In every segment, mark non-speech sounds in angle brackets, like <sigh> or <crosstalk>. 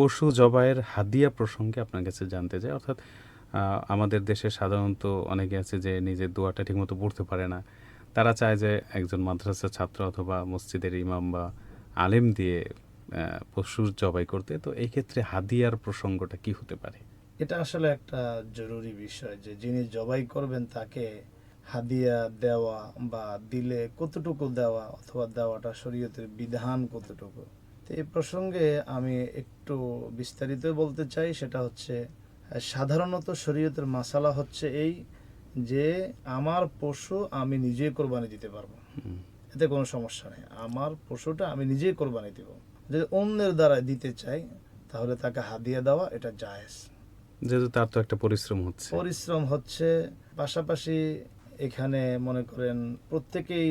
পশু জবাইয়ের হাদিয়া প্রসঙ্গে আপনার কাছে জানতে চাই। অর্থাৎ আমাদের দেশে সাধারণত অনেকে আছে যে নিজের দোয়াটা ঠিকমতো পড়তে পারে না। তারা চায় যে একজন মাদ্রাসার ছাত্র অথবা মসজিদের ইমাম বা আলেম দিয়ে পশুর জবাই করতে। তো এই ক্ষেত্রে হাদিয়ার প্রসঙ্গটা কি হতে পারে? এটা আসলে একটা জরুরি বিষয় যে যিনি জবাই করবেন তাকে হাদিয়া দেওয়া বা দিলে কতটুকু দেওয়া অথবা দেওয়াটা শরীয়তের বিধান কতটুকু। তো এই প্রসঙ্গে আমি একটু বিস্তারিত বলতে চাই সেটা হচ্ছে সাধারণত শরীয়তের মাসালা হচ্ছে এই যে আমার পশু আমি নিজেই কোরবানি দিতে পারব। এতে কোনো সমস্যা নেই। আমার পশুটা আমি নিজেই কোরবানি দেব। যদি অন্যের দ্বারা দিতে চাই তাহলে তাকে হাদিয়া দেওয়া এটা জায়েজ। যেহেতু তার তো একটা পরিশ্রম হচ্ছে। পরিশ্রম হচ্ছে পাশাপাশি এখানে মনে করেন প্রত্যেকেই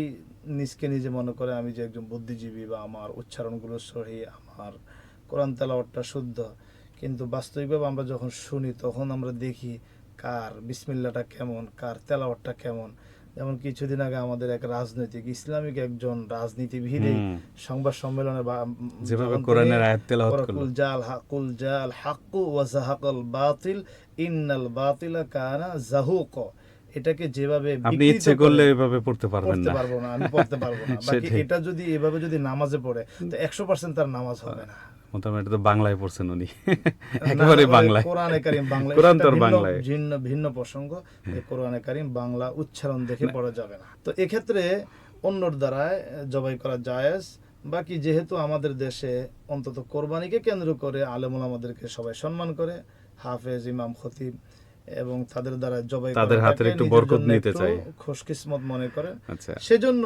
নিজকে নিজে মনে করে আমি যে একজন বুদ্ধিজীবী বা আমার উচ্চারণগুলো সহি আমার কোরআন তেলাওয়াতটা শুদ্ধ। কিন্তু বাস্তবিকভাবে আমরা যখন শুনি তখন আমরা দেখি কার বিসমিল্লাটা কেমন কার তেলাওয়াতটা কেমন। যেমন কিছুদিন আগে আমাদের এক রাজনৈতিক ইসলামিক একজন রাজনীতিবিদ সংবাদ সম্মেলনে বা যেভাবে কোরআনের আয়াত তেলাওয়াত করল। জাল হাকুল জাল হাক্কু ওয়া জাহাকাল বাতিল ইন্নাল বাতিলা কানা জাহুক। এটাকে যেভাবে আপনি ইচ্ছে করলে এভাবে পড়তে পারবেন না। পারব না আমি পড়তে পারব না। <laughs> বাকি এটা যদি এভাবে যদি নামাজে পড়ে তো একশো পার্সেন্ট তার নামাজ হবে না। মোটামুটি এটা তো বাংলায় পড়ছেন উনি। একেবারে বাংলায়। কোরআনে কারিম বাংলা কোরআন তোর বাংলায়। ভিন্ন ভিন্ন প্রসঙ্গ। কোরআনে কারিম বাংলা উচ্চারণ দেখে পড়া যাবে না। তো এক্ষেত্রে অন্যর দ্বারায় জবাই করা জায়েজ। বাকি যেহেতু আমাদের দেশে অন্তত কোরবানিকে কেন্দ্র করে আলেমুল আমাদেরকে সবাই সম্মান করে হাফেজ ইমাম খতিব এবং তাদের দ্বারা জবাই তাদের হাতের একটু বরকত নিতে চায়। খুশকিসমত মনে করে। আচ্ছা। সেজন্য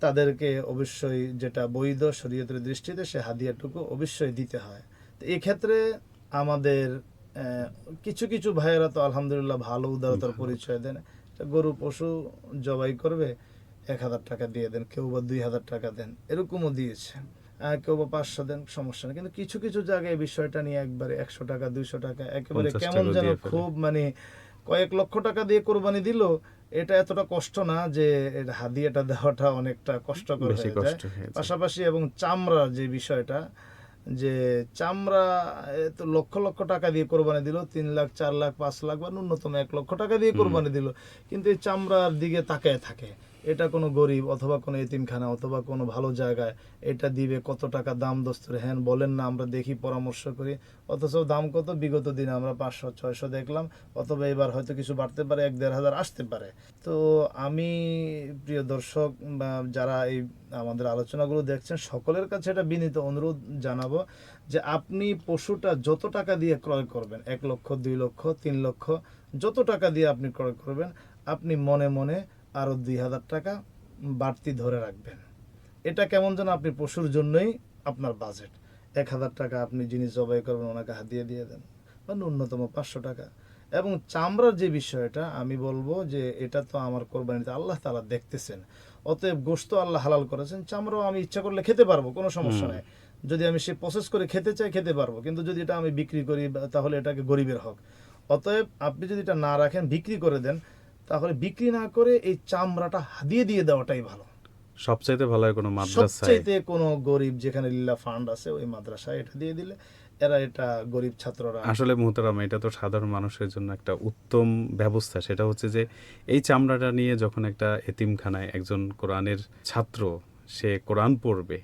তাদেরকে অবশ্যই যেটা বৈধ শরীয়তের দৃষ্টিতে সে হাদিয়াটুকু অবশ্যই দিতে হয়। তো এক্ষেত্রে আমাদের কিছু কিছু ভাইয়েরা তো আলহামদুলিল্লাহ ভালো উদারতার পরিচয় দেন। গরু পশু জবাই করবে এক হাজার টাকা দিয়ে দেন কেউ বা দুই হাজার টাকা দেন এরকমও দিয়েছে কেউ বা পাঁচশো দেন সমস্যা নেই। কিন্তু কিছু কিছু জায়গায় এই বিষয়টা নিয়ে একবারে একশো টাকা দুইশো টাকা একেবারে কেমন যেন খুব মানে কয়েক লক্ষ টাকা দিয়ে কোরবানি দিল এটা এতটা কষ্ট না যে হাদিয়াটা দেওয়াটা অনেকটা কষ্টকর হয়ে যায়। পাশাপাশি এবং চামড়া যে বিষয়টা যে চামড়া তো লক্ষ লক্ষ টাকা দিয়ে কোরবানি দিল তিন লাখ চার লাখ পাঁচ লাখ বা ন্যূনতম এক লক্ষ টাকা দিয়ে কোরবানি দিল। কিন্তু এই চামড়ার দিকে তাকায় থাকে। এটা কোনো গরিব অথবা কোনো এতিমখানা অথবা কোনো ভালো জায়গায় এটা দিবে কত টাকা দাম দোস্তর? হ্যান বলেন না, আমরা দেখি, পরামর্শ করি। অথচ দাম কত? বিগত দিনে আমরা পাঁচশো, ছয়শো দেখলাম, অথবা এবার হয়তো কিছু বাড়তে পারে, এক দেড় হাজার আসতে পারে। তো আমি, প্রিয় দর্শক, বা যারা এই আমাদের আলোচনাগুলো দেখছেন, সকলের কাছে এটা বিনীত অনুরোধ জানাব যে আপনি পশুটা যত টাকা দিয়ে ক্রয় করবেন, এক লক্ষ, দুই লক্ষ, তিন লক্ষ, যত টাকা দিয়ে আপনি ক্রয় করবেন, আপনি মনে মনে আরও দুই হাজার টাকা বাড়তি ধরে রাখবেন। এটা কেমন যেন আপনি পশুর জন্যই আপনার বাজেট এক হাজার টাকা আপনি জিনিস জবাই করবেন ওনাকে হাতিয়ে দিয়ে দেন। বা ন্যূনতম পাঁচশো টাকা। এবং চামড়ার যে বিষয়টা আমি বলব যে এটা তো আমার কোরবানিতে আল্লাহ তালা দেখতেছেন। অতএব গোস্ত আল্লাহ হালাল করেছেন। চামড়াও আমি ইচ্ছা করলে খেতে পারব কোনো সমস্যা নেই। যদি আমি সে প্রসেস করে খেতে চাই খেতে পারব। কিন্তু যদি এটা আমি বিক্রি করি তাহলে এটাকে গরিবের হক। অতএব আপনি যদি এটা না রাখেন বিক্রি করে দেন তাহলে বিক্রি না করে এই চামড়াটা হাদিয়ে দিয়ে দেওয়াটাই ভালো। সবচাইতে ভালো হয় কোনো মাদ্রাসায়। সবচাইতে কোনো গরিব যেখানে লীলা ফান্ড আছে ওই মাদ্রাসায় এটা দিয়ে দিলে এরা এটা গরিব ছাত্ররা আসলে মোহতারাম এটা তো সাধারণ মানুষের জন্য একটা উত্তম ব্যবস্থা। সেটা হচ্ছে যে এই চামড়াটা নিয়ে যখন একটা এতিমখানায় একজন কোরআনের ছাত্র সে কোরআন পড়বে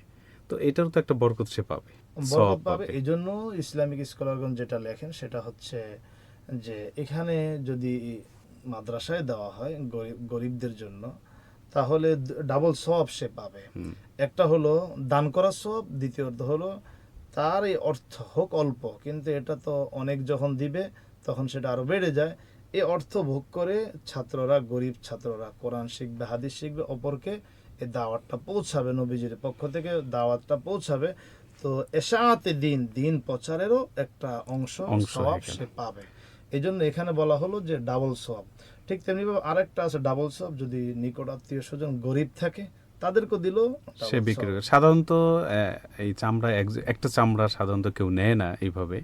তো এটারও তো একটা বরকত সে পাবে বরকত পাবে। এই জন্য ইসলামিক স্কলারগণ যেটা লেখেন সেটা হচ্ছে যে এখানে যদি মাদ্রাসায় দেওয়া হয় গরিব গরিবদের জন্য তাহলে ডাবল সব সে পাবে। একটা হলো দান করার সব দ্বিতীয়ত হলো তার এই অর্থ হোক অল্প কিন্তু এটা তো অনেক যখন দিবে তখন সেটা আরও বেড়ে যায়। এই অর্থ ভোগ করে ছাত্ররা গরিব ছাত্ররা কোরআন শিখবে হাদিস শিখবে অপরকে এই দাওয়াতটা পৌঁছাবে নবীজির পক্ষ থেকে দাওয়াতটা পৌঁছাবে। তো এশাতে দিন দিন প্রচারেরও একটা অংশ সব সে পাবে। এই জন্য এখানে বলা হলো যে ডাবল সব ঠিক তেমনিভাবে আরেকটা আছে ডাবল সব যদি নিকট আত্মীয় স্বজন গরিব থাকে তাদেরকে দিল সে বিক্রি করে। সাধারণত এই চামড়া এক- একটা চামড়া সাধারণত কেউ নেয় না এইভাবে।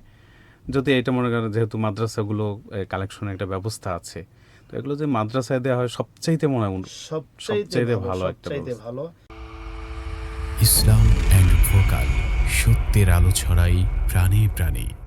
যদি এটা মনে করেন যেহেতু মাদ্রাসাগুলো কালেকশন একটা ব্যবস্থা আছে তো এগুলো যে মাদ্রাসায় দেওয়া হয় সবচাইতে মনে হয় সবচাইতে ভালো একটা সবচাইতে ভালো। ইসলাম অ্যান্ড ভোকাল সত্যের আলো ছড়াই প্রাণে প্রাণে।